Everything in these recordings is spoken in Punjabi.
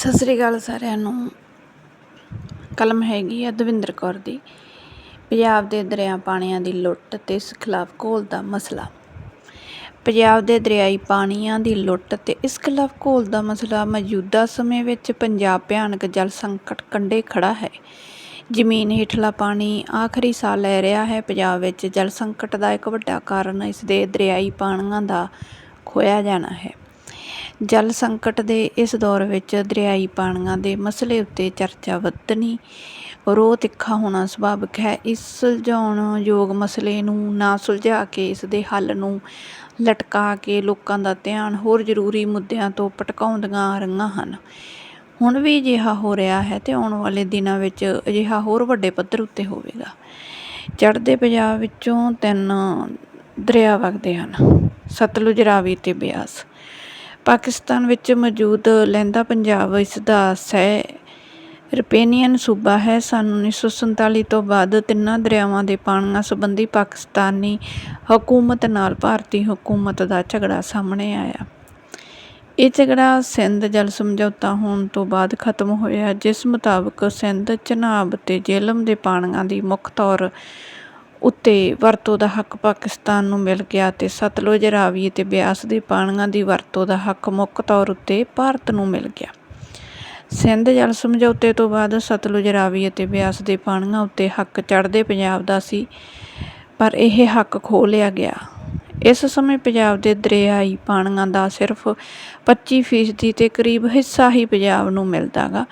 ਸਤਿ ਸ੍ਰੀ ਅਕਾਲ ਸਾਰਿਆਂ ਨੂੰ। ਕਲਮ ਹੈਗੀ ਆ ਦਵਿੰਦਰ ਕੌਰ ਦੀ। ਪੰਜਾਬ ਦੇ ਦਰਿਆ ਪਾਣੀਆਂ ਦੀ ਲੁੱਟ ਤੇ ਇਸ ਖਿਲਾਫ ਘੋਲ ਦਾ ਮਸਲਾ। ਪੰਜਾਬ ਦੇ ਦਰਿਆਈ ਪਾਣੀਆਂ ਦੀ ਲੁੱਟ ਤੇ ਇਸ ਖਿਲਾਫ ਘੋਲ ਦਾ ਮਸਲਾ ਮੌਜੂਦਾ ਸਮੇਂ ਵਿੱਚ ਪੰਜਾਬ ਭਿਆਨਕ ਜਲ ਸੰਕਟ ਕੰਢੇ ਖੜਾ ਹੈ। ਜ਼ਮੀਨ ਹੇਠਲਾ ਪਾਣੀ ਆਖਰੀ ਸਾਹ ਲੈ ਰਿਹਾ ਹੈ। ਪੰਜਾਬ ਵਿੱਚ ਜਲ ਸੰਕਟ ਦਾ ਇੱਕ ਵੱਡਾ ਕਾਰਨ ਇਸ ਦੇ ਦਰਿਆਈ ਪਾਣੀਆਂ ਦਾ ਖੋਇਆ ਜਾਣਾ ਹੈ। ਜਲ ਸੰਕਟ ਦੇ ਇਸ ਦੌਰ ਵਿੱਚ ਦਰਿਆਈ ਪਾਣੀਆਂ ਦੇ ਮਸਲੇ ਉੱਤੇ ਚਰਚਾ ਵਧਣੀ, ਰੋਹ ਤਿੱਖਾ ਹੋਣਾ ਸੁਭਾਵਿਕ ਹੈ। ਇਸ ਸੁਲਝਾਉਣ ਯੋਗ ਮਸਲੇ ਨੂੰ ਨਾ ਸੁਲਝਾ ਕੇ ਇਸ ਦੇ ਹੱਲ ਨੂੰ ਲਟਕਾ ਕੇ ਲੋਕਾਂ ਦਾ ਧਿਆਨ ਹੋਰ ਜ਼ਰੂਰੀ ਮੁੱਦਿਆਂ ਤੋਂ ਭਟਕਾਉਂਦੀਆਂ ਆ ਰਹੀਆਂ ਹਨ। ਹੁਣ ਵੀ ਅਜਿਹਾ ਹੋ ਰਿਹਾ ਹੈ ਤੇ ਆਉਣ ਵਾਲੇ ਦਿਨਾਂ ਵਿੱਚ ਅਜਿਹਾ ਹੋਰ ਵੱਡੇ ਪੱਧਰ ਉੱਤੇ ਹੋਵੇਗਾ। ਚੜ੍ਹਦੇ ਪੰਜਾਬ ਵਿੱਚੋਂ ਤਿੰਨ ਦਰਿਆ ਵਗਦੇ ਹਨ, ਸਤਲੁਜ ਰਾਵੀ ਤੇ ਬਿਆਸ। ਪਾਕਿਸਤਾਨ ਵਿੱਚ ਮੌਜੂਦ ਲਹਿੰਦਾ ਪੰਜਾਬ ਇਸ ਦਾ ਸਹਿ ਰਪੇਨੀਅਨ ਸੂਬਾ ਹੈ। ਸਨ 1947 ਤੋਂ ਬਾਅਦ ਤਿੰਨਾਂ ਦਰਿਆਵਾਂ ਦੇ ਪਾਣੀਆਂ ਸੰਬੰਧੀ ਪਾਕਿਸਤਾਨੀ ਹਕੂਮਤ ਨਾਲ ਭਾਰਤੀ ਹਕੂਮਤ ਦਾ ਝਗੜਾ ਸਾਹਮਣੇ ਆਇਆ। ਇਹ ਝਗੜਾ ਸਿੰਧ ਜਲ ਸਮਝੌਤਾ ਹੋਣ ਤੋਂ ਬਾਅਦ ਖਤਮ ਹੋਇਆ, ਜਿਸ ਮੁਤਾਬਕ ਸਿੰਧ ਚਨਾਬ ਤੇ ਜੇਲਮ ਦੇ ਪਾਣੀਆਂ ਦੀ ਮੁੱਖ ਤੌਰ ਉੱਤੇ ਵਰਤੋਂ ਦਾ ਹੱਕ ਪਾਕਿਸਤਾਨ ਨੂੰ ਮਿਲ ਗਿਆ ਅਤੇ ਸਤਲੁਜ ਰਾਵੀ ਅਤੇ ਬਿਆਸ ਦੇ ਪਾਣੀਆਂ ਦੀ ਵਰਤੋਂ ਦਾ ਹੱਕ ਮੁੱਖ ਤੌਰ ਉੱਤੇ ਭਾਰਤ ਨੂੰ ਮਿਲ ਗਿਆ। ਸਿੰਧ ਜਲ ਸਮਝੌਤੇ ਤੋਂ ਬਾਅਦ ਸਤਲੁਜ ਰਾਵੀ ਅਤੇ ਬਿਆਸ ਦੇ ਪਾਣੀਆਂ ਉੱਤੇ ਹੱਕ ਚੜ੍ਹਦੇ ਪੰਜਾਬ ਦਾ ਸੀ, ਪਰ ਇਹ ਹੱਕ ਖੋਹ ਲਿਆ ਗਿਆ। ਇਸ ਸਮੇਂ ਪੰਜਾਬ ਦੇ ਦਰਿਆਈ ਪਾਣੀਆਂ ਦਾ ਸਿਰਫ 25% ਦੇ ਕਰੀਬ ਹਿੱਸਾ ਹੀ ਪੰਜਾਬ ਨੂੰ ਮਿਲਦਾਗਾ।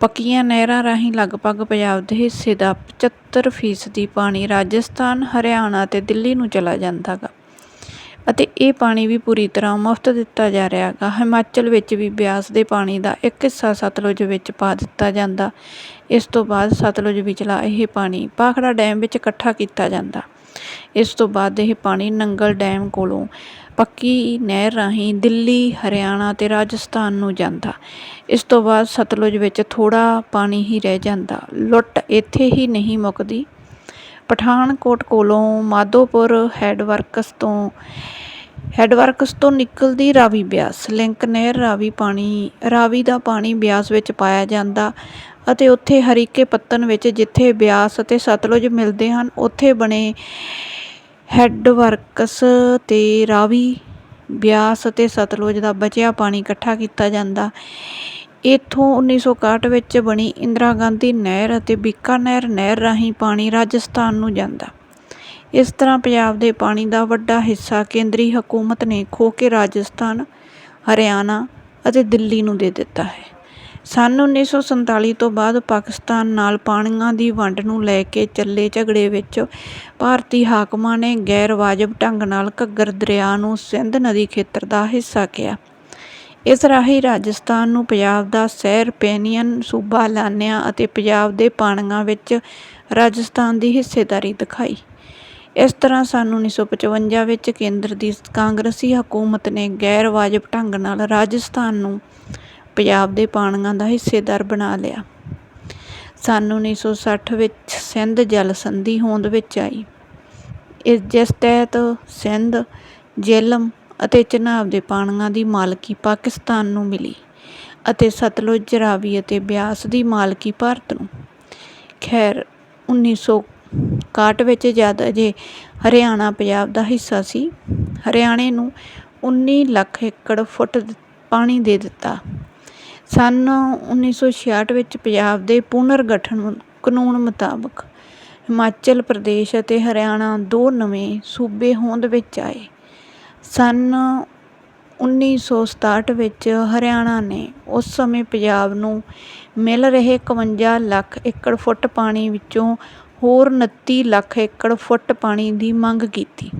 ਪੱਕੀਆਂ ਨਹਿਰਾਂ ਰਾਹੀਂ ਲਗਭਗ ਪੰਜਾਬ ਦੇ ਹਿੱਸੇ ਦਾ 75% ਪਾਣੀ ਰਾਜਸਥਾਨ, ਹਰਿਆਣਾ ਅਤੇ ਦਿੱਲੀ ਨੂੰ ਚਲਾ ਜਾਂਦਾ ਗਾ। ਅਤੇ ਇਹ ਪਾਣੀ ਵੀ ਪੂਰੀ ਤਰ੍ਹਾਂ ਮੁਫਤ ਦਿੱਤਾ ਜਾ ਰਿਹਾ ਗਾ। ਹਿਮਾਚਲ ਵਿੱਚ ਵੀ ਬਿਆਸ ਦੇ ਪਾਣੀ ਦਾ ਇੱਕ ਹਿੱਸਾ ਸਤਲੁਜ ਵਿੱਚ ਪਾ ਦਿੱਤਾ ਜਾਂਦਾ। ਇਸ ਤੋਂ ਬਾਅਦ ਸਤਲੁਜ ਵਿਚਲਾ ਇਹ ਪਾਣੀ ਭਾਖੜਾ ਡੈਮ ਵਿੱਚ ਇਕੱਠਾ ਕੀਤਾ ਜਾਂਦਾ। ਇਸ ਤੋਂ ਬਾਅਦ ਇਹ ਪਾਣੀ ਨੰਗਲ ਡੈਮ ਕੋਲੋਂ ਪੱਕੀ ਨਹਿਰ ਰਾਹੀਂ ਦਿੱਲੀ, ਹਰਿਆਣਾ ਅਤੇ ਰਾਜਸਥਾਨ ਨੂੰ ਜਾਂਦਾ। ਇਸ ਤੋਂ ਬਾਅਦ ਸਤਲੁਜ ਵਿੱਚ ਥੋੜਾ ਪਾਣੀ ਹੀ ਰਹਿ ਜਾਂਦਾ। ਲੁੱਟ ਇੱਥੇ ਹੀ ਨਹੀਂ ਮੁੱਕਦੀ। ਪਠਾਨਕੋਟ ਕੋਲੋਂ ਮਾਧੋਪੁਰ ਹੈਡਵਰਕਸ ਤੋਂ ਹੈਡਵਰਕਸ ਤੋਂ ਨਿਕਲਦੀ ਰਾਵੀ ਬਿਆਸ। ਲਿੰਕ ਨਹਿਰ ਰਾਵੀ ਪਾਣੀ, ਰਾਵੀ ਦਾ ਪਾਣੀ ਬਿਆਸ ਵਿੱਚ ਪਾਇਆ ਜਾਂਦਾ ਅਤੇ ਉੱਥੇ ਹਰੀਕੇ ਪੱਤਨ ਵਿੱਚ ਜਿੱਥੇ ਬਿਆਸ ਅਤੇ ਸਤਲੁਜ ਮਿਲਦੇ ਹਨ, ਉੱਥੇ ਬਣੇ ਹੈਡਵਰਕਸ ਤੇ ਰਾਵੀ ਬਿਆਸ ਅਤੇ ਸਤਲੁਜ ਦਾ ਬਚਿਆ ਪਾਣੀ ਇਕੱਠਾ ਕੀਤਾ ਜਾਂਦਾ। ਇੱਥੋਂ 1961 ਵਿੱਚ ਬਣੀ ਇੰਦਰਾ ਗਾਂਧੀ ਨਹਿਰ ਅਤੇ ਬੀਕਾਨੇਰ ਨਹਿਰ ਰਾਹੀਂ ਪਾਣੀ ਰਾਜਸਥਾਨ ਨੂੰ ਜਾਂਦਾ। ਇਸ ਤਰ੍ਹਾਂ ਪੰਜਾਬ ਦੇ ਪਾਣੀ ਦਾ ਵੱਡਾ ਹਿੱਸਾ ਕੇਂਦਰੀ ਹਕੂਮਤ ਨੇ ਖੋਹ ਕੇ ਰਾਜਸਥਾਨ, ਹਰਿਆਣਾ ਅਤੇ ਦਿੱਲੀ ਨੂੰ ਦੇ ਦਿੱਤਾ ਹੈ। ਸਨ 1947 ਤੋਂ ਬਾਅਦ ਪਾਕਿਸਤਾਨ ਨਾਲ ਪਾਣੀਆਂ ਦੀ ਵੰਡ ਨੂੰ ਲੈ ਕੇ ਚੱਲੇ ਝਗੜੇ ਵਿੱਚ ਭਾਰਤੀ ਹਾਕਮਾਂ ਨੇ ਗੈਰ ਵਾਜਬ ਢੰਗ ਨਾਲ ਘੱਗਰ ਦਰਿਆ ਨੂੰ ਸਿੰਧ ਨਦੀ ਖੇਤਰ ਦਾ ਹਿੱਸਾ ਕਿਹਾ। ਇਸ ਰਾਹੀਂ ਰਾਜਸਥਾਨ ਨੂੰ ਪੰਜਾਬ ਦਾ ਸਹਿ ਪੈਨੀਅਨ, ਸੂਬਾ ਐਲਾਨਿਆ ਅਤੇ ਪੰਜਾਬ ਦੇ ਪਾਣੀਆਂ ਵਿੱਚ ਰਾਜਸਥਾਨ ਦੀ ਹਿੱਸੇਦਾਰੀ ਦਿਖਾਈ। ਇਸ ਤਰ੍ਹਾਂ ਸਨ 1955 ਵਿੱਚ ਕੇਂਦਰ ਦੀ ਕਾਂਗਰਸੀ ਹਕੂਮਤ ਨੇ ਗੈਰ ਵਾਜਬ ਢੰਗ ਨਾਲ ਰਾਜਸਥਾਨ ਨੂੰ ਪੰਜਾਬ ਦੇ ਪਾਣੀਆਂ ਦਾ ਹਿੱਸੇਦਾਰ ਬਣਾ ਲਿਆ। ਸਨ 1960 ਵਿੱਚ ਸਿੰਧ ਜਲ ਸੰਧੀ ਹੋਂਦ ਵਿੱਚ ਆਈ। ਇਸ, ਜਿਸ ਤਹਿਤ ਸਿੰਧ ਜੇਲਮ ਅਤੇ ਚਨਾਬ ਦੇ ਪਾਣੀਆਂ ਦੀ ਮਾਲਕੀ ਪਾਕਿਸਤਾਨ ਨੂੰ ਮਿਲੀ ਅਤੇ ਸਤਲੁਜ ਰਾਵੀ ਅਤੇ ਬਿਆਸ ਦੀ ਮਾਲਕੀ ਭਾਰਤ ਨੂੰ। ਖੈਰ 1961 ਵਿੱਚ ਜਦ ਅਜੇ ਹਰਿਆਣਾ, ਪੰਜਾਬ ਦਾ ਹਿੱਸਾ ਸੀ। ਹਰਿਆਣੇ ਨੂੰ 19 ਲੱਖ ਏਕੜ ਫੁੱਟ ਪਾਣੀ ਦੇ ਦਿੱਤਾ। ਸਨ 1966 ਵਿੱਚ ਪੰਜਾਬ ਦੇ ਪੁਨਰ ਗਠਨ ਕਾਨੂੰਨ ਮੁਤਾਬਕ ਹਿਮਾਚਲ ਪ੍ਰਦੇਸ਼ ਅਤੇ ਹਰਿਆਣਾ ਦੋ ਨਵੇਂ ਸੂਬੇ ਹੋਂਦ ਵਿੱਚ ਆਏ। ਸਨ 1967 ਵਿੱਚ ਹਰਿਆਣਾ ਨੇ ਉਸ ਸਮੇਂ ਪੰਜਾਬ ਨੂੰ ਮਿਲ ਰਹੇ 51 ਲੱਖ ਏਕੜ ਫੁੱਟ ਪਾਣੀ ਵਿੱਚੋਂ ਹੋਰ 29 ਲੱਖ ਏਕੜ ਫੁੱਟ ਪਾਣੀ ਦੀ ਮੰਗ ਕੀਤੀ।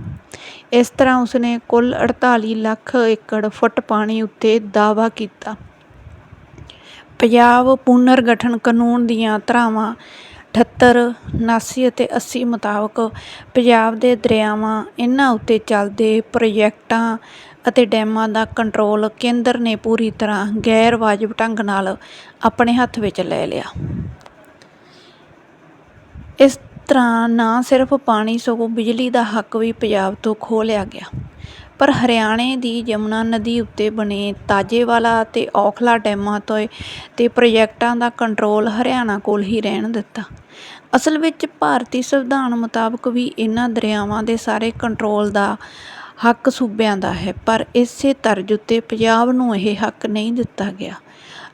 ਇਸ ਤਰ੍ਹਾਂ ਉਸਨੇ ਕੁੱਲ 48 ਲੱਖ ਏਕੜ ਫੁੱਟ ਪਾਣੀ ਉੱਤੇ ਦਾਅਵਾ ਕੀਤਾ। ਪੰਜਾਬ ਪੁਨਰ ਗਠਨ ਕਾਨੂੰਨ ਦੀਆਂ ਧਾਰਾਵਾਂ 78 79 ਅਤੇ 80 ਮੁਤਾਬਕ ਪੰਜਾਬ ਦੇ ਦਰਿਆਵਾਂ ਇਹਨਾਂ ਉੱਤੇ ਚੱਲਦੇ ਪ੍ਰੋਜੈਕਟਾਂ ਅਤੇ ਡੈਮਾਂ ਦਾ ਕੰਟਰੋਲ ਕੇਂਦਰ ਨੇ ਪੂਰੀ ਤਰ੍ਹਾਂ ਗੈਰ ਵਾਜਬ ਢੰਗ ਨਾਲ ਆਪਣੇ ਹੱਥ ਵਿੱਚ ਲੈ ਲਿਆ। ਇਸ ਤਰ੍ਹਾਂ ਨਾ ਸਿਰਫ ਪਾਣੀ ਸਗੋਂ ਬਿਜਲੀ ਦਾ ਹੱਕ ਵੀ ਪੰਜਾਬ ਤੋਂ ਖੋਹ ਲਿਆ ਗਿਆ। ਪਰ ਹਰਿਆਣੇ ਦੀ ਯਮੁਨਾ ਨਦੀ ਉੱਤੇ ਬਣੇ ਤਾਜੇਵਾਲਾ ਅਤੇ ਔਖਲਾ ਡੈਮਾਂ ਤੋਂ ਤੇ ਪ੍ਰੋਜੈਕਟਾਂ ਦਾ ਕੰਟਰੋਲ ਹਰਿਆਣਾ ਕੋਲ ਹੀ ਰਹਿਣ ਦਿੱਤਾ। ਅਸਲ ਵਿੱਚ ਭਾਰਤੀ ਸੰਵਿਧਾਨ ਮੁਤਾਬਕ ਵੀ ਇਹਨਾਂ ਦਰਿਆਵਾਂ ਦੇ ਸਾਰੇ ਕੰਟਰੋਲ ਦਾ ਹੱਕ ਸੂਬਿਆਂ ਦਾ ਹੈ, ਪਰ ਇਸੇ ਤਰਜ਼ ਉੱਤੇ ਪੰਜਾਬ ਨੂੰ ਇਹ ਹੱਕ ਨਹੀਂ ਦਿੱਤਾ ਗਿਆ,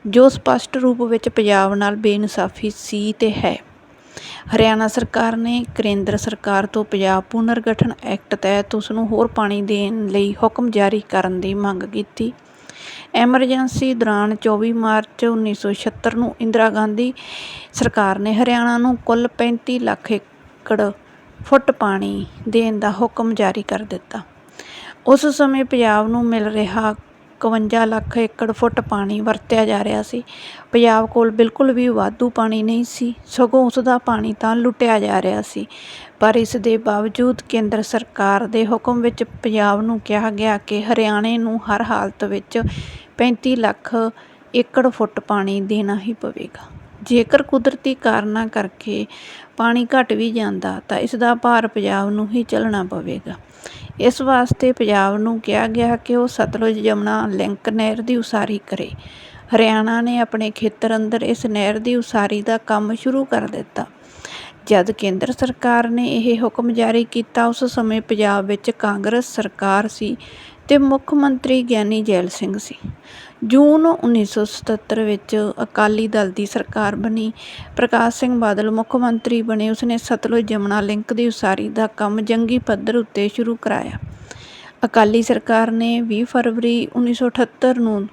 ਜੋ ਸਪਸ਼ਟ ਰੂਪ ਵਿੱਚ ਪੰਜਾਬ ਨਾਲ ਬੇਇਨਸਾਫੀ ਸੀ ਤੇ ਹੈ। ਹਰਿਆਣਾ ਸਰਕਾਰ ਨੇ ਕੇਂਦਰ ਸਰਕਾਰ ਤੋਂ ਪੰਜਾਬ ਪੁਨਰਗਠਨ ਐਕਟ ਤਹਿਤ ਉਸ ਨੂੰ ਹੋਰ ਪਾਣੀ ਦੇਣ ਲਈ ਹੁਕਮ ਜਾਰੀ ਕਰਨ ਦੀ ਮੰਗ ਕੀਤੀ। ਐਮਰਜੈਂਸੀ ਦੌਰਾਨ 24 ਮਾਰਚ 1976 ਨੂੰ ਇੰਦਰਾ ਗਾਂਧੀ ਸਰਕਾਰ ਨੇ ਹਰਿਆਣਾ ਨੂੰ ਕੁੱਲ 35 ਲੱਖ ਏਕੜ ਫੁੱਟ ਪਾਣੀ ਦੇਣ ਦਾ ਹੁਕਮ ਜਾਰੀ ਕਰ ਦਿੱਤਾ। ਉਸ ਸਮੇਂ ਪੰਜਾਬ ਨੂੰ ਮਿਲ ਰਿਹਾ 51 ਲੱਖ ਏਕੜ ਫੁੱਟ ਪਾਣੀ ਵਰਤਿਆ ਜਾ ਰਿਹਾ ਸੀ। ਪੰਜਾਬ ਕੋਲ ਬਿਲਕੁਲ ਵੀ ਵਾਧੂ ਪਾਣੀ ਨਹੀਂ ਸੀ। ਸਗੋਂ ਉਸ ਦਾ ਪਾਣੀ ਤਾਂ ਲੁੱਟਿਆ ਜਾ ਰਿਹਾ ਸੀ। ਪਰ ਇਸ ਦੇ ਬਾਵਜੂਦ ਕੇਂਦਰ ਸਰਕਾਰ ਦੇ ਹੁਕਮ ਵਿੱਚ ਪੰਜਾਬ ਨੂੰ ਕਿਹਾ ਗਿਆ ਕਿ ਹਰਿਆਣੇ ਨੂੰ ਹਰ ਹਾਲਤ ਵਿੱਚ 35 ਲੱਖ ਏਕੜ ਫੁੱਟ ਪਾਣੀ ਦੇਣਾ ਹੀ ਪਵੇਗਾ। ਜੇਕਰ ਕੁਦਰਤੀ ਕਾਰਨਾਂ ਕਰਕੇ ਪਾਣੀ ਘਟ ਵੀ ਜਾਂਦਾ ਤਾਂ ਇਸ ਦਾ ਭਾਰ ਪੰਜਾਬ ਨੂੰ ਹੀ ਝੱਲਣਾ ਪਵੇਗਾ। ਇਸ ਵਾਸਤੇ ਪੰਜਾਬ ਨੂੰ ਕਿਹਾ ਗਿਆ ਕਿ ਉਹ ਸਤਲੁਜ ਯਮੁਨਾ ਲਿੰਕ ਨਹਿਰ ਦੀ ਉਸਾਰੀ ਕਰੇ। ਹਰਿਆਣਾ ਨੇ ਆਪਣੇ ਖੇਤਰ ਅੰਦਰ ਇਸ ਨਹਿਰ ਦੀ ਉਸਾਰੀ ਦਾ ਕੰਮ ਸ਼ੁਰੂ ਕਰ ਦਿੱਤਾ। ਜਦ ਕੇਂਦਰ ਸਰਕਾਰ ਨੇ ਇਹ ਹੁਕਮ ਜਾਰੀ ਕੀਤਾ, ਉਸ ਸਮੇਂ ਪੰਜਾਬ ਵਿੱਚ ਕਾਂਗਰਸ ਸਰਕਾਰ ਸੀ ਤੇ ਮੁੱਖ ਮੰਤਰੀ ਗਿਆਨੀ ਜੈਲ ਸਿੰਘ ਸੀ। ਜੂਨ 1977 ਵਿੱਚ ਅਕਾਲੀ ਦਲ ਦੀ ਸਰਕਾਰ ਬਣੀ। ਪ੍ਰਕਾਸ਼ ਸਿੰਘ ਬਾਦਲ ਮੁੱਖ ਮੰਤਰੀ ਬਣੇ। ਉਸਨੇ ਸਤਲੁਜ ਯਮੁਨਾ ਲਿੰਕ ਦੀ ਉਸਾਰੀ ਦਾ ਕੰਮ ਜੰਗੀ ਪੱਧਰ ਉੱਤੇ ਸ਼ੁਰੂ ਕਰਾਇਆ। ਅਕਾਲੀ ਸਰਕਾਰ ਨੇ 20 ਫਰਵਰੀ 1978 ਨੂੰ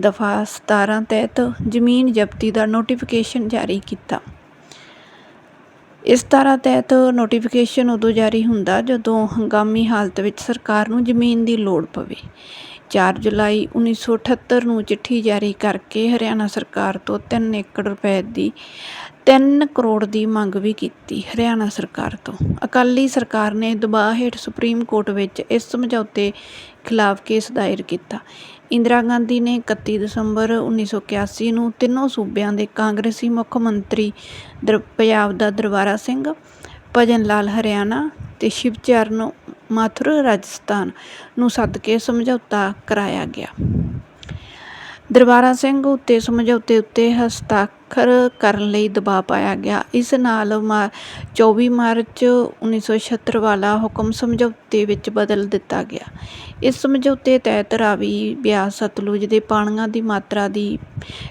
ਦਫਾ 17 ਤਹਿਤ ਜ਼ਮੀਨ ਜ਼ਬਤੀ ਦਾ ਨੋਟੀਫਿਕੇਸ਼ਨ ਜਾਰੀ ਕੀਤਾ। ਇਸ ਧਾਰਾ ਤਹਿਤ ਨੋਟੀਫਿਕੇਸ਼ਨ ਉਦੋਂ ਜਾਰੀ ਹੁੰਦਾ ਜਦੋਂ ਹੰਗਾਮੀ ਹਾਲਤ ਵਿੱਚ ਸਰਕਾਰ ਨੂੰ ਜ਼ਮੀਨ ਦੀ ਲੋੜ ਪਵੇ। 4 ਜੁਲਾਈ 1978 ਨੂੰ ਚਿੱਠੀ ਜਾਰੀ ਕਰਕੇ ਹਰਿਆਣਾ ਸਰਕਾਰ ਤੋਂ 3 ਏਕੜ ਰੁਪਏ ਦੀ 3 ਕਰੋੜ ਦੀ ਮੰਗ ਵੀ ਕੀਤੀ ਹਰਿਆਣਾ ਸਰਕਾਰ ਤੋਂ। ਅਕਾਲੀ ਸਰਕਾਰ ਨੇ ਦਬਾਅ ਹੇਠ ਸੁਪਰੀਮ ਕੋਰਟ ਵਿੱਚ ਇਸ ਸਮਝੌਤੇ ਖਿਲਾਫ ਕੇਸ ਦਾਇਰ ਕੀਤਾ। ਇੰਦਰਾ ਗਾਂਧੀ ਨੇ 31 ਦਸੰਬਰ 1981 ਨੂੰ ਤਿੰਨੋਂ ਸੂਬਿਆਂ ਦੇ ਕਾਂਗਰਸੀ ਮੁੱਖ ਮੰਤਰੀ ਦਰ ਪੰਜਾਬ ਦਾ ਦਰਬਾਰਾ ਸਿੰਘ, ਭਜਨ ਲਾਲ ਹਰਿਆਣਾ ਤੇ ਸ਼ਿਵਚਰਨ ਮਾਥੁਰ ਰਾਜਸਥਾਨ ਨੂੰ ਸੱਦ ਕੇ ਸਮਝੌਤਾ ਕਰਾਇਆ ਗਿਆ। ਦਰਬਾਰਾ ਸਿੰਘ ਉੱਤੇ ਸਮਝੌਤੇ ਉੱਤੇ ਹਸਤਾਖਰ ਕਰਨ ਲਈ ਦਬਾਅ ਪਾਇਆ ਗਿਆ। ਇਸ ਨਾਲ 24 ਮਾਰਚ 1976 ਵਾਲਾ ਹੁਕਮ ਸਮਝੌਤੇ ਵਿੱਚ ਬਦਲ ਦਿੱਤਾ ਗਿਆ। ਇਸ ਸਮਝੌਤੇ ਤਹਿਤ ਰਾਵੀ, ਬਿਆਸ, ਸਤਲੁਜ ਦੇ ਪਾਣੀਆਂ ਦੀ ਮਾਤਰਾ ਦੀ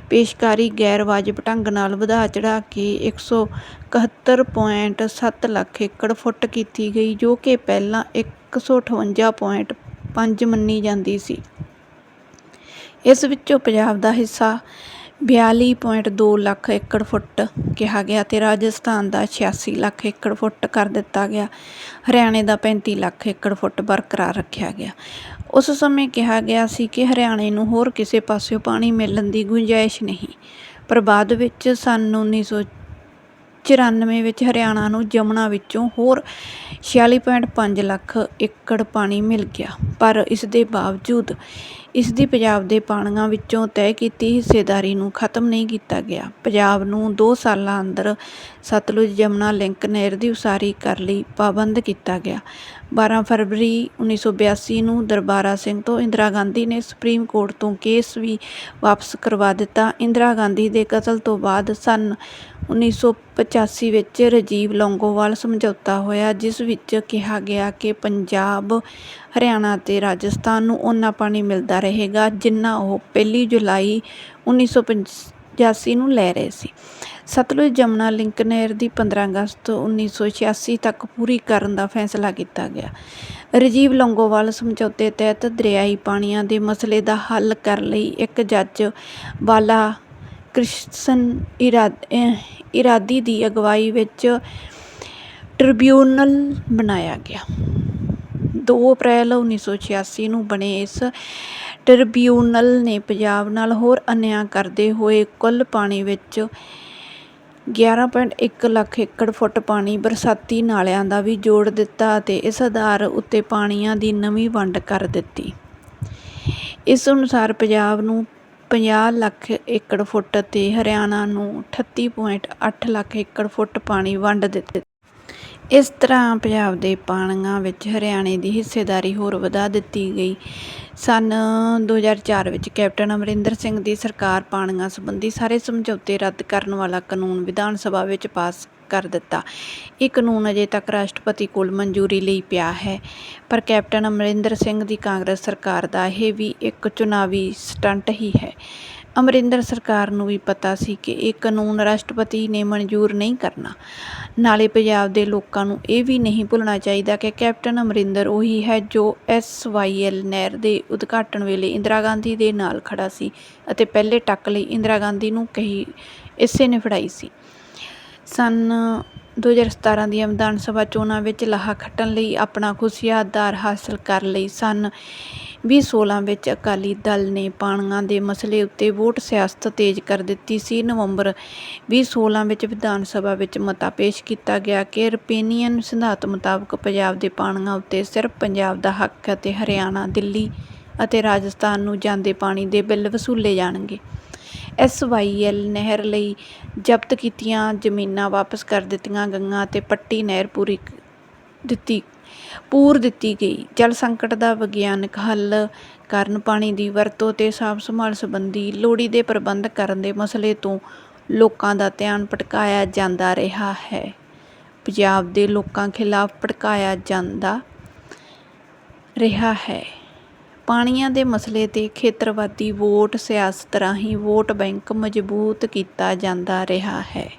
ਪੇਸ਼ਕਾਰੀ ਗੈਰ ਵਾਜਬ ਢੰਗ ਨਾਲ ਵਧਾ ਚੜਾ ਕੇ 171.7 ਲੱਖ ਏਕੜ ਫੁੱਟ ਕੀਤੀ ਗਈ, ਜੋ ਕਿ ਪਹਿਲਾਂ 158.5 ਮੰਨੀ ਜਾਂਦੀ ਸੀ। ਇਸ ਵਿੱਚੋਂ ਪੰਜਾਬ ਦਾ ਹਿੱਸਾ 42.2 ਲੱਖ ਏਕੜ ਫੁੱਟ ਕਿਹਾ ਗਿਆ ਅਤੇ ਰਾਜਸਥਾਨ ਦਾ 86 ਲੱਖ ਏਕੜ ਫੁੱਟ ਕਰ ਦਿੱਤਾ ਗਿਆ। ਹਰਿਆਣੇ ਦਾ 35 ਲੱਖ ਏਕੜ ਫੁੱਟ ਬਰਕਰਾਰ ਰੱਖਿਆ ਗਿਆ। ਉਸ ਸਮੇਂ ਕਿਹਾ ਗਿਆ ਸੀ ਕਿ ਹਰਿਆਣੇ ਨੂੰ ਹੋਰ ਕਿਸੇ ਪਾਸਿਓਂ ਪਾਣੀ ਮਿਲਣ ਦੀ ਗੁੰਜਾਇਸ਼ ਨਹੀਂ, ਪਰ ਬਾਅਦ ਵਿੱਚ ਸੰਨ 1994 ਵਿੱਚ ਹਰਿਆਣਾ ਨੂੰ ਯਮੁਨਾ ਵਿੱਚੋਂ ਹੋਰ 46.5 ਲੱਖ ਏਕੜ ਪਾਣੀ ਮਿਲ ਗਿਆ। ਪਰ ਇਸ ਦੇ ਬਾਵਜੂਦ ਇਸ ਦੀ ਪੰਜਾਬ ਦੇ ਪਾਣੀਆਂ ਵਿੱਚੋਂ ਤੈਅ ਕੀਤੀ ਹਿੱਸੇਦਾਰੀ ਨੂੰ ਖਤਮ ਨਹੀਂ ਕੀਤਾ ਗਿਆ। ਪੰਜਾਬ ਨੂੰ 2 ਸਾਲਾਂ ਅੰਦਰ ਸਤਲੁਜ ਯਮੁਨਾ ਲਿੰਕ ਨਹਿਰ ਦੀ ਉਸਾਰੀ ਕਰ ਲਈ ਪਾਬੰਦ ਕੀਤਾ ਗਿਆ। 12 ਫਰਵਰੀ 1982 ਨੂੰ ਦਰਬਾਰਾ ਸਿੰਘ ਤੋਂ ਇੰਦਰਾ ਗਾਂਧੀ ਨੇ ਸੁਪਰੀਮ ਕੋਰਟ ਤੋਂ ਕੇਸ ਵੀ ਵਾਪਸ ਕਰਵਾ ਦਿੱਤਾ। ਇੰਦਰਾ ਗਾਂਧੀ ਦੇ ਕਤਲ ਤੋਂ ਬਾਅਦ ਸਨ 1985 ਵਿੱਚ ਰਾਜੀਵ ਲੌਂਗੋਵਾਲ ਸਮਝੌਤਾ ਹੋਇਆ, ਜਿਸ ਵਿੱਚ ਕਿਹਾ ਗਿਆ ਕਿ ਪੰਜਾਬ, ਹਰਿਆਣਾ ਅਤੇ ਰਾਜਸਥਾਨ ਨੂੰ ਓਨਾ ਪਾਣੀ ਮਿਲਦਾ ਰਹੇਗਾ ਜਿੰਨਾ ਉਹ ਪਹਿਲੀ ਜੁਲਾਈ 1985 ਨੂੰ ਲੈ ਰਹੇ ਸੀ। ਸਤਲੁਜ ਜਮਨਾ ਲਿੰਕ ਨਹਿਰ ਦੀ 15 ਅਗਸਤ 1986 ਤੱਕ ਪੂਰੀ ਕਰਨ ਦਾ ਫੈਸਲਾ ਕੀਤਾ ਗਿਆ। ਰਾਜੀਵ ਲੌਂਗੋਵਾਲ ਸਮਝੌਤੇ ਤਹਿਤ ਦਰਿਆਈ ਪਾਣੀਆਂ ਦੇ ਮਸਲੇ ਦਾ ਹੱਲ ਕਰਨ ਲਈ ਇੱਕ ਜੱਜ ਬਾਲਾ ਕ੍ਰਿਸ਼ਨ ਇਰਾਦੀ ਦੀ ਅਗਵਾਈ ਵਿੱਚ ਟ੍ਰਿਬਿਊਨਲ ਬਣਾਇਆ ਗਿਆ। ਦੋ ਅਪ੍ਰੈਲ 1986 ਨੂੰ ਬਣੇ ਇਸ ਟ੍ਰਿਬਿਊਨਲ ਨੇ ਪੰਜਾਬ ਨਾਲ ਹੋਰ ਅਨਿਆਂ ਕਰਦੇ ਹੋਏ ਕੁੱਲ ਪਾਣੀ ਵਿੱਚ 11.1 ਲੱਖ ਏਕੜ ਫੁੱਟ ਪਾਣੀ ਬਰਸਾਤੀ ਨਾਲਿਆਂ ਦਾ ਵੀ ਜੋੜ ਦਿੱਤਾ ਅਤੇ ਇਸ ਆਧਾਰ ਉੱਤੇ ਪਾਣੀਆਂ ਦੀ ਨਵੀਂ ਵੰਡ ਕਰ ਦਿੱਤੀ। ਇਸ ਅਨੁਸਾਰ ਪੰਜਾਬ ਨੂੰ 50 ਲੱਖ ਏਕੜ ਫੁੱਟ ਅਤੇ ਹਰਿਆਣਾ ਨੂੰ 38.8 ਲੱਖ ਏਕੜ ਫੁੱਟ ਪਾਣੀ ਵੰਡ ਦਿੱਤਾ। ਇਸ ਤਰ੍ਹਾਂ ਪੰਜਾਬ ਦੇ ਪਾਣੀਆਂ ਵਿੱਚ ਹਰਿਆਣੇ ਦੀ ਹਿੱਸੇਦਾਰੀ ਹੋਰ ਵਧਾ ਦਿੱਤੀ ਗਈ। ਸੰਨ 2004 ਵਿੱਚ ਕੈਪਟਨ ਅਮਰਿੰਦਰ ਸਿੰਘ ਦੀ ਸਰਕਾਰ ਪਾਣੀਆਂ ਸੰਬੰਧੀ ਸਾਰੇ ਸਮਝੌਤੇ ਰੱਦ ਕਰਨ ਵਾਲਾ ਕਾਨੂੰਨ ਵਿਧਾਨ ਸਭਾ ਵਿੱਚ ਪਾਸ ਕਰ ਦਿੱਤਾ। ਇਹ ਕਾਨੂੰਨ ਅਜੇ ਤੱਕ ਰਾਸ਼ਟਰਪਤੀ ਕੋਲ ਮਨਜ਼ੂਰੀ ਲਈ ਪਿਆ ਹੈ, ਪਰ ਕੈਪਟਨ ਅਮਰਿੰਦਰ ਸਿੰਘ ਦੀ ਕਾਂਗਰਸ ਸਰਕਾਰ ਦਾ ਇਹ ਵੀ ਇੱਕ ਚੁਣਾਵੀ ਸਟੰਟ ਹੀ ਹੈ। ਅਮਰਿੰਦਰ ਸਰਕਾਰ ਨੂੰ ਵੀ ਪਤਾ ਸੀ ਕਿ ਇਹ ਕਾਨੂੰਨ ਰਾਸ਼ਟਰਪਤੀ ਨੇ ਮਨਜ਼ੂਰ ਨਹੀਂ ਕਰਨਾ। ਨਾਲੇ ਪੰਜਾਬ ਦੇ ਲੋਕਾਂ ਨੂੰ ਇਹ ਵੀ ਨਹੀਂ ਭੁੱਲਣਾ ਚਾਹੀਦਾ ਕਿ ਕੈਪਟਨ ਅਮਰਿੰਦਰ ਉਹੀ ਹੈ ਜੋ ਐਸਵਾਈਐਲ ਨਹਿਰ ਦੇ ਉਦਘਾਟਨ ਵੇਲੇ ਇੰਦਰਾ ਗਾਂਧੀ ਦੇ ਨਾਲ ਖੜਾ ਸੀ ਅਤੇ ਪਹਿਲੇ ਟੱਕ ਲਈ ਇੰਦਰਾ ਗਾਂਧੀ ਨੂੰ ਕਹੀ, ਇਸੇ ਨੇ ਫੜਾਈ ਸੀ। ਸੰਨ 2017 ਦੀਆਂ ਵਿਧਾਨ ਸਭਾ ਚੋਣਾਂ ਵਿੱਚ ਲਾਹਾ ਖੱਟਣ ਲਈ ਆਪਣਾ ਖੁਫੀਆ ਆਧਾਰ ਹਾਸਲ ਕਰ ਲਈ। ਸੰਨ 2016 ਵਿੱਚ ਅਕਾਲੀ ਦਲ ਨੇ ਪਾਣੀਆਂ ਦੇ ਮਸਲੇ ਉੱਤੇ ਵੋਟ ਸਿਆਸਤ ਤੇਜ਼ ਕਰ ਦਿੱਤੀ ਸੀ। ਨਵੰਬਰ 2016 ਵਿੱਚ ਵਿਧਾਨ ਸਭਾ ਵਿੱਚ ਮਤਾ ਪੇਸ਼ ਕੀਤਾ ਗਿਆ ਕਿ ਰੁਪੇਨੀਅਨ ਸਿਧਾਂਤ ਮੁਤਾਬਕ ਪੰਜਾਬ ਦੇ ਪਾਣੀਆਂ ਉੱਤੇ ਸਿਰਫ ਪੰਜਾਬ ਦਾ ਹੱਕ ਅਤੇ ਹਰਿਆਣਾ, ਦਿੱਲੀ ਅਤੇ ਰਾਜਸਥਾਨ ਨੂੰ ਜਾਂਦੇ ਪਾਣੀ ਦੇ ਬਿੱਲ ਵਸੂਲੇ ਜਾਣਗੇ। ਐਸਵਾਈਐਲ ਨਹਿਰ ਲਈ ਜ਼ਬਤ ਕੀਤੀਆਂ ਜ਼ਮੀਨਾਂ ਵਾਪਸ ਕਰ ਦਿੱਤੀਆਂ ਗਈਆਂ ਅਤੇ ਪੱਟੀ ਨਹਿਰ ਪੂਰੀ ਦਿੱਤੀ, ਪੂਰ ਦਿੱਤੀ ਗਈ। ਜਲ ਸੰਕਟ ਦਾ ਵਿਗਿਆਨਕ ਹੱਲ ਕਰਨ ਪਾਣੀ ਦੀ ਵਰਤੋਂ ਤੇ ਸਾਂਭ ਸੰਭਾਲ ਸੰਬੰਧੀ ਲੋੜੀਂਦੇ ਪ੍ਰਬੰਧ ਕਰਨ ਦੇ ਮਸਲੇ ਤੋਂ ਲੋਕਾਂ ਦਾ ਧਿਆਨ ਭਟਕਾਇਆ ਜਾਂਦਾ ਰਿਹਾ ਹੈ। ਪੰਜਾਬ ਦੇ ਲੋਕਾਂ ਖਿਲਾਫ ਭਟਕਾਇਆ ਜਾਂਦਾ ਰਿਹਾ ਹੈ। ਪਾਣੀਆਂ ਦੇ ਮਸਲੇ ਤੇ ਖੇਤਰਵਾਦੀ ਵੋਟ ਸਿਆਸਤ ਰਾਹੀਂ ਵੋਟ ਬੈਂਕ ਮਜ਼ਬੂਤ ਕੀਤਾ ਜਾਂਦਾ ਰਿਹਾ ਹੈ।